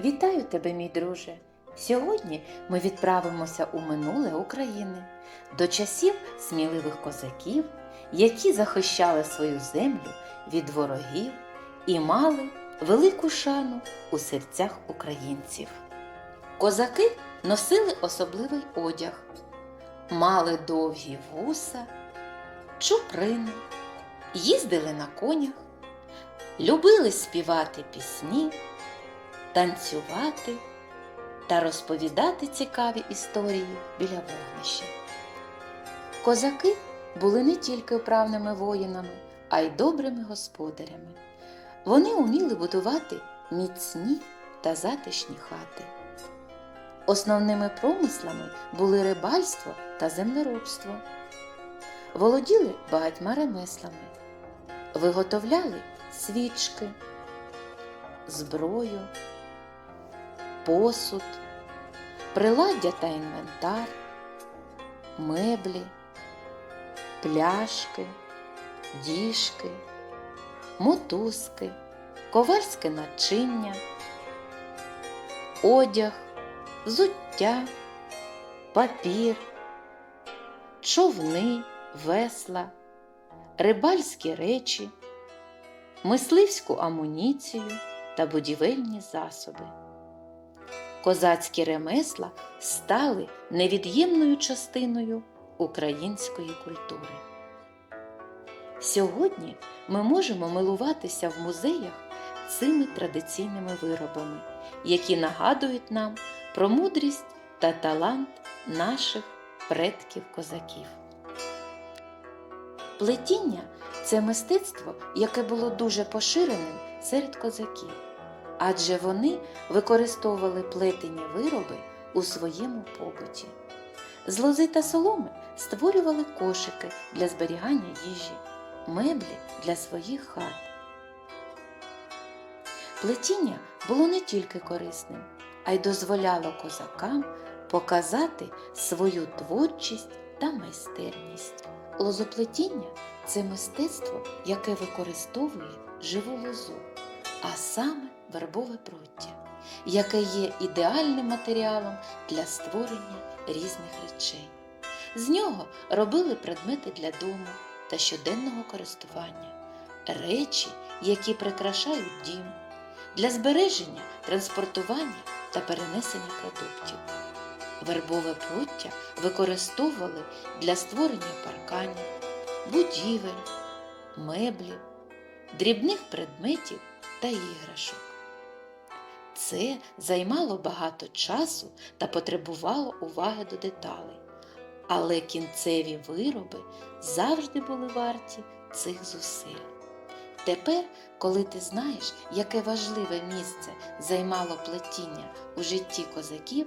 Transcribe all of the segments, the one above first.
Вітаю тебе, мій друже! Сьогодні ми відправимося у минуле України до часів сміливих козаків, які захищали свою землю від ворогів і мали велику шану у серцях українців. Козаки носили особливий одяг, мали довгі вуса, чуприни, їздили на конях, любили співати пісні танцювати та розповідати цікаві історії біля вогнища. Козаки були не тільки вправними воїнами, а й добрими господарями. Вони уміли будувати міцні та затишні хати. Основними промислами були рибальство та землеробство. Володіли багатьма ремеслами, виготовляли свічки, зброю, посуд, приладдя та інвентар, меблі, пляшки, діжки, мотузки, ковальське начиння, одяг, взуття, папір, човни, весла, рибальські речі, мисливську амуніцію та будівельні засоби. Козацькі ремесла стали невід'ємною частиною української культури. Сьогодні ми можемо милуватися в музеях цими традиційними виробами, які нагадують нам про мудрість та талант наших предків-козаків. Плетіння це мистецтво, яке було дуже поширеним серед козаків, адже вони використовували плетені вироби у своєму побуті. З лози та соломи створювали кошики для зберігання їжі, меблі для своїх хат. Плетіння було не тільки корисним, а й дозволяло козакам показати свою творчість та майстерність. Лозоплетіння це мистецтво, яке використовує живу лозу, а саме вербове пруття, яке є ідеальним матеріалом для створення різних речей. З нього робили предмети для дому та щоденного користування, речі, які прикрашають дім, для збереження, транспортування та перенесення продуктів. Вербове пруття використовували для створення парканів, будівель, меблів, дрібних предметів та іграшок. Це займало багато часу та потребувало уваги до деталей, але кінцеві вироби завжди були варті цих зусиль. Тепер, коли ти знаєш, яке важливе місце займало плетіння у житті козаків,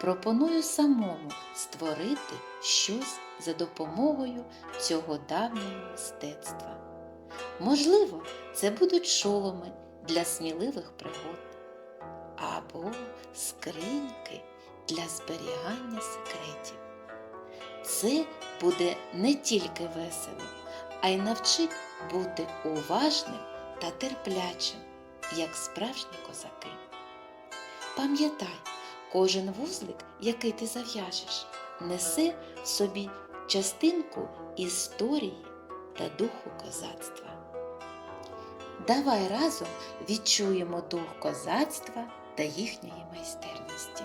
пропоную самому створити щось за допомогою цього давнього мистецтва. Можливо, це будуть шоломи для сміливих пригод або скриньки для зберігання секретів. Це буде не тільки весело, а й навчить бути уважним та терплячим, як справжні козаки. Пам'ятай, кожен вузлик, який ти зав'яжеш, несе в собі частинку історії та духу козацтва. Давай разом відчуємо дух козацтва та їхньої майстерності.